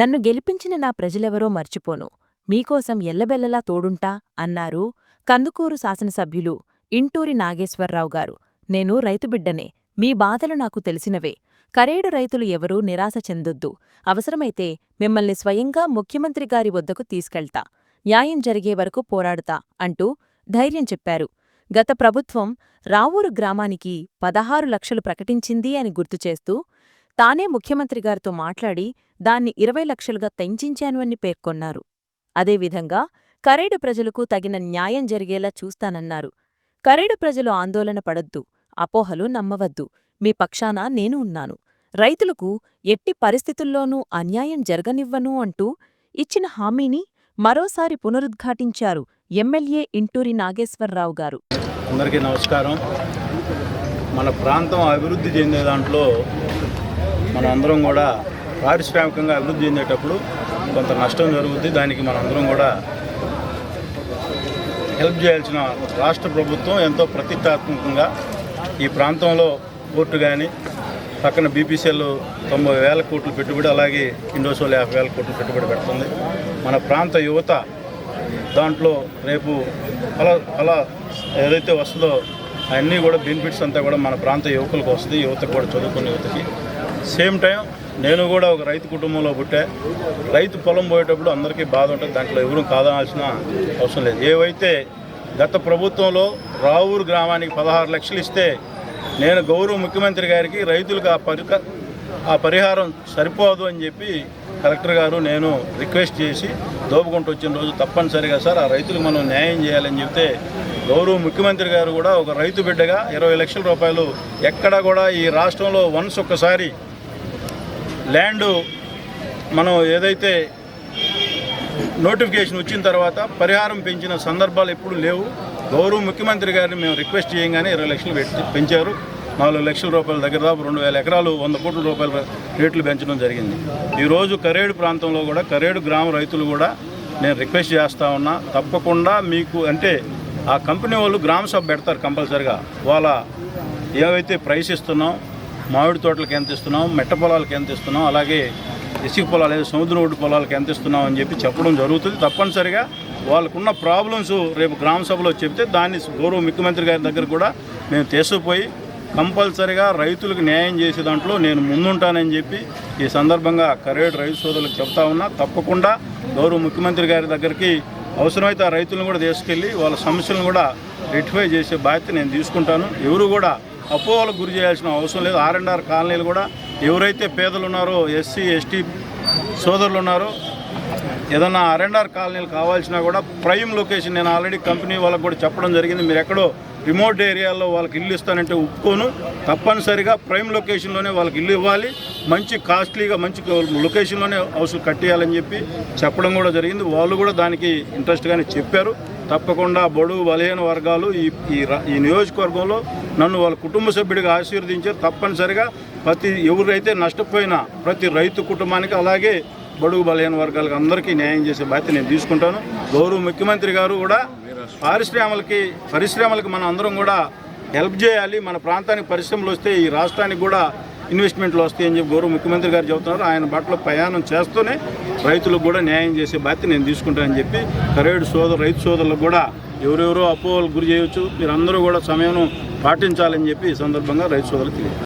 నన్ను గెలిపించిన నా ప్రజలెవరో మర్చిపోను. మీకోసం ఎల్లబెల్లలా తోడుంటా అన్నారు కందుకూరు శాసనసభ్యులు ఇంటూరి నాగేశ్వరరావు గారు. నేను రైతుబిడ్డనే మీ బాధలు నాకు తెలిసినవే. కరేడు రైతులు ఎవరూ నిరాశ చెందొద్దు. అవసరమైతే మిమ్మల్ని స్వయంగా ముఖ్యమంత్రి గారి వద్దకు తీసుకెళ్తా. న్యాయం జరిగే వరకు పోరాడుతా అంటూ ధైర్యం చెప్పారు. గత ప్రభుత్వం రావూరు గ్రామానికి పదహారు లక్షలు ప్రకటించింది అని గుర్తుచేస్తూ తానే ముఖ్యమంత్రి గారితో మాట్లాడి దాన్ని ఇరవై లక్షలుగా తెంచించాను అని పేర్కొన్నారు. అదేవిధంగా కరేడు ప్రజలకు తగిన న్యాయం జరిగేలా చూస్తానన్నారు. కరేడు ప్రజలు ఆందోళన పడొద్దు అపోహలు నమ్మవద్దు. మీ పక్షాన నేను ఉన్నాను. రైతులకు ఎట్టి పరిస్థితుల్లోనూ అన్యాయం జరగనివ్వను అంటూ ఇచ్చిన హామీని మరోసారి పునరుద్ఘాటించారు ఎమ్మెల్యే ఇంటూరి నాగేశ్వరరావు గారు. అందరికీ నమస్కారం. మన ప్రాంతం అభివృద్ధి చెందే దాంట్లో మన అందరం కూడా పారిశ్రామికంగా అభివృద్ధి చెందేటప్పుడు కొంత నష్టం జరుగుద్ది. దానికి మనందరం కూడా హెల్ప్ చేయాల్సిన రాష్ట్ర ప్రభుత్వం ఎంతో ప్రతిష్టాత్మకంగా ఈ ప్రాంతంలో పోర్టు కానీ పక్కన బీపీసీఎల్ తొంభై వేల కోట్లు పెట్టుబడి అలాగే ఇండోసోల్ యాభై వేల కోట్లు పెట్టుబడి పెడుతుంది. మన ప్రాంత యువత దాంట్లో రేపు అలా అలా ఏదైతే వస్తుందో అన్నీ కూడా బెనిఫిట్స్ అంతా కూడా మన ప్రాంత యువకులకు వస్తుంది. యువతకు కూడా చదువుకునే యువతకి. సేమ్ టైం నేను కూడా ఒక రైతు కుటుంబంలో పుట్టే రైతు పొలం పోయేటప్పుడు అందరికీ బాధ ఉంటుంది దాంట్లో ఎవరూ కాదాల్సిన అవసరం లేదు. ఏవైతే గత ప్రభుత్వంలో రావూరు గ్రామానికి పదహారు లక్షలు ఇస్తే నేను గౌరవ ముఖ్యమంత్రి గారికి రైతులకు ఆ పరిక ఆ పరిహారం సరిపోదు అని చెప్పి కలెక్టర్ గారు నేను రిక్వెస్ట్ చేసి దోపుకుంటూ వచ్చిన రోజు తప్పనిసరిగా సార్ ఆ రైతులకు మనం న్యాయం చేయాలని చెప్తే గౌరవ ముఖ్యమంత్రి గారు కూడా ఒక రైతు బిడ్డగా ఇరవై లక్షల రూపాయలు ఎక్కడ కూడా ఈ రాష్ట్రంలో వన్స్ ఒక్కసారి ల్యాండ్ మనం ఏదైతే నోటిఫికేషన్ వచ్చిన తర్వాత పరిహారం పెంచిన సందర్భాలు ఎప్పుడు లేవు. గౌరవ ముఖ్యమంత్రి గారిని మేము రిక్వెస్ట్ చేయగానే ఇరవై లక్షలు పెంచారు. నాలుగు లక్షల రూపాయల దగ్గర దాపు రెండు వేల ఎకరాలు వంద కోట్ల రూపాయల రేట్లు పెంచడం జరిగింది. ఈరోజు కరేడు ప్రాంతంలో కూడా కరేడు గ్రామ రైతులు కూడా నేను రిక్వెస్ట్ చేస్తా ఉన్నా. తప్పకుండా మీకు అంటే ఆ కంపెనీ వాళ్ళు గ్రామ సభ పెడతారు కంపల్సరిగా. వాళ్ళ ఏవైతే ప్రైస్ ఇస్తున్నాం మామిడి తోటలకు ఎంత ఇస్తున్నాం మెట్ట పొలాలకు ఎంత ఇస్తున్నాం అలాగే ఇసుక పొలాలు లేదా సముద్ర ఒడ్డు పొలాలకు ఎంత ఇస్తున్నాం అని చెప్పి చెప్పడం జరుగుతుంది. తప్పనిసరిగా వాళ్ళకున్న ప్రాబ్లమ్స్ రేపు గ్రామ సభలో చెప్తే దాన్ని గౌరవ ముఖ్యమంత్రి గారి దగ్గర కూడా మేము తీసుకుపోయి కంపల్సరిగా రైతులకు న్యాయం చేసే దాంట్లో నేను ముందుంటానని చెప్పి ఈ సందర్భంగా కరేడు రైతు సోదరులకు చెప్తా ఉన్నా. తప్పకుండా గౌరవ ముఖ్యమంత్రి గారి దగ్గరికి అవసరమైతే ఆ రైతులను కూడా తీసుకెళ్ళి వాళ్ళ సమస్యలను కూడా రెక్టిఫై చేసే బాధ్యత నేను తీసుకుంటాను. ఎవరు కూడా అపోహలకు గురి చేయాల్సిన అవసరం లేదు. ఆర్ అండ్ ఆర్ కాలనీలు కూడా ఎవరైతే పేదలు ఉన్నారో ఎస్సీ ఎస్టీ సోదరులు ఉన్నారో ఏదన్నా ఆర్ అండ్ ఆర్ కాలనీలు కావాల్సినా కూడా ప్రైమ్ లొకేషన్ నేను ఆల్రెడీ కంపెనీ వాళ్ళకి కూడా చెప్పడం జరిగింది. మీరు ఎక్కడో రిమోట్ ఏరియాలో వాళ్ళకి ఇల్లు ఇస్తానంటే ఒప్పుకోను. తప్పనిసరిగా ప్రైమ్ లొకేషన్లోనే వాళ్ళకి ఇల్లు ఇవ్వాలి. మంచి కాస్ట్లీగా మంచి లొకేషన్లోనే హౌస్లు కట్టేయాలని చెప్పి చెప్పడం కూడా జరిగింది. వాళ్ళు కూడా దానికి ఇంట్రెస్ట్గానే చెప్పారు. తప్పకుండా బడుగు బలహీన వర్గాలు ఈ ఈ ఈ నియోజకవర్గంలో నన్ను వాళ్ళ కుటుంబ సభ్యుడిగా ఆశీర్వదించారు తప్పనిసరిగా. ప్రతి ఎవరైతే నష్టపోయినా ప్రతి రైతు కుటుంబానికి అలాగే బడుగు బలహీన వర్గాలకు అందరికీ న్యాయం చేసే బాధ్యత నేను తీసుకుంటాను. గౌరవ ముఖ్యమంత్రి గారు కూడా పారిశ్రమలకి పరిశ్రమలకు మనం అందరం కూడా హెల్ప్ చేయాలి. మన ప్రాంతానికి పరిశ్రమలు వస్తే ఈ రాష్ట్రానికి కూడా ఇన్వెస్ట్మెంట్లు వస్తాయని చెప్పి గౌరవ ముఖ్యమంత్రి గారు చెబుతున్నారు. ఆయన బట్టలో ప్రయాణం చేస్తూనే రైతులకు కూడా న్యాయం చేసే బాధ్యత నేను తీసుకుంటానని చెప్పి కరేడు సోదరు రైతు సోదరులకు కూడా ఎవరెవరో అపోహలు గురి చేయవచ్చు మీరందరూ కూడా సమయం పాటించాలని చెప్పి ఈ సందర్భంగా రైతు సోదరులు తెలియదు